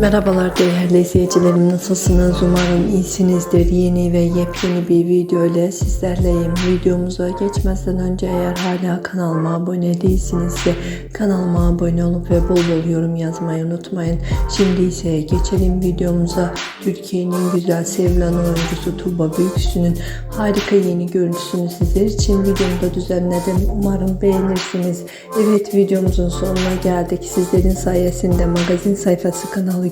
Merhabalar değerli izleyicilerim nasılsınız? Umarım iyisinizdir. Yeni ve yepyeni bir video ile sizlerleyim. Videomuza geçmezden önce eğer hala kanalıma abone değilsinizse kanalıma abone olup ve bol bol yorum yazmayı unutmayın. Şimdi ise geçelim videomuza. Türkiye'nin güzel sevilen oyuncusu Tuğba Büyüksü'nün harika yeni görüntüsünü sizler için videomda düzenledim. Umarım beğenirsiniz. Evet videomuzun sonuna geldik. Sizlerin sayesinde magazin sayfası kanalı